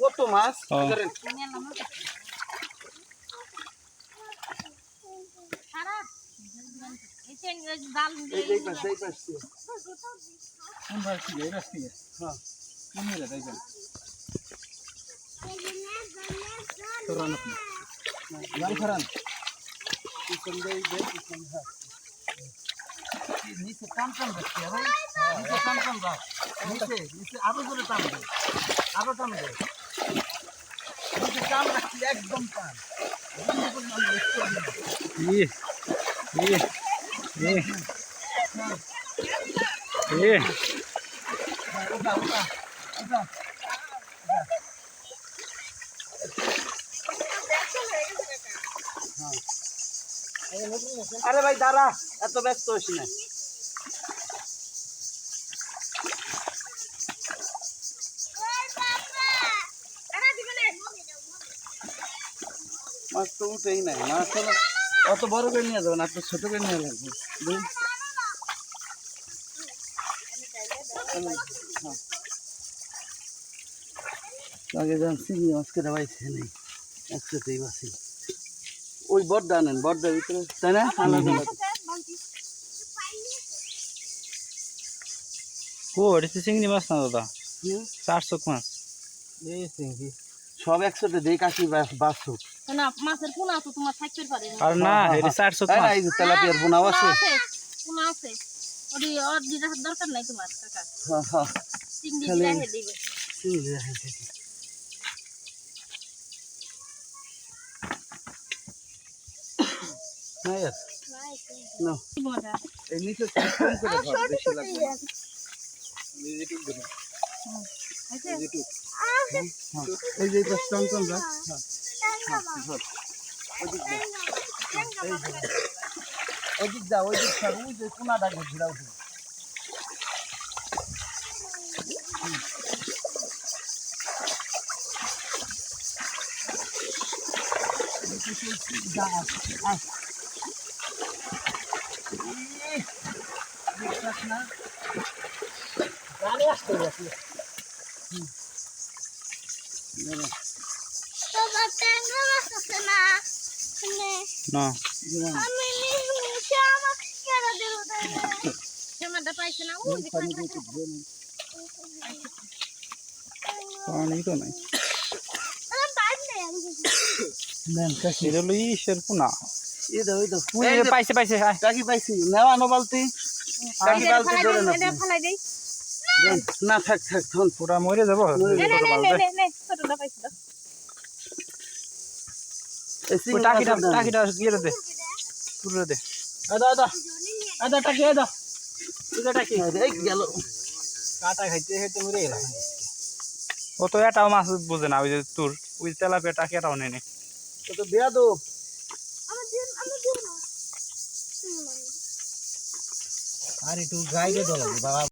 কত মাছ ধরেন হ্যাঁ গান খারান পিছন দিয়ে দেখ পিছন হ্যাঁ নিচে টান টান রাখছি ভাই। নিচে টান টান রাখ নিচে নিচে আরও জোরে টান দে আরও টান দে নিচে টান রাখছি একদম টান। ইয়ে ইয়ে ইয়ে ইয়ে হ্যাঁ, ওঠা ওঠা আরে ভাই, দাঁড়া, এত ব্যস্ত হইস না। মাছ তো উঠেই নাই মাছ অত বড় করে নিয়ে যাবেন, আপনি ছোট করে নিয়ে লাগবে। আগে যান, চিংড়ি মাছ কেটে নেই। একসাথেই বাসি ওই বড্ডা আনেন বড্ডার ভিতরে। তাই না? আলাদা ও এটা চিংড়ি মাছ না দাদা? চারশো মাছ। এই চিংড়ি। সব একসাথে দেই কাকি বাসু না মাছের পোনা তো তোমার থাকতে পারে আর না এটা চারশো মাছ। এই যে তেলাপিয়ার আছে। পোনা আছে। ওটি ওর দিদার দরকার নাই তোমার কাকা। হ্যাঁ হ্যাঁ। চিংড়ি খালি- দিবে। চিংড়ি আছে নাও। কি মজা এই নিচে কম করে ধর বেশি লাগবে না। এই যে টুক ধরো, এই যে টুক। হ্যাঁ, এই যে এটা স্ট্রং কম রাখ হ্যাঁ। ধর। ওদিক যা। যে। ওদিক যা ওই দিক ছাড়। ওই যে কোনাটা ঘুরা উঠে যা আস বিশ্বাস না গাড়ি আসতে গেছে বাবা ট্যাংরা মাছ আছে না মানে না আমি নিচে আমাকে কেন দিল সেমাটা পাইছে না ও পানি। তো নাই। পাইছে পাইছে পাইছি। নেওয়া নো বালতি। না থাক থাক থন পুরা মরে যাব। মরে নে নে নে নে নে নে ছোটটা পাইছে দাও এই ওই সিঙ্গি টাকিটা টাকিটা ইয়ে দে। তুলে দে। আদা আদা আদা টাকি আদা টাকি। এই গেল। কাটা খাইতে খাইতে মরে গেলাম ও তো এটাও মাছ বুঝে না ওই যে তোর। ওই তেলাপিয়া টাকি এটাও নেই নে। তো তো দেয়া দো আর একটু গাইডে দো বাবা।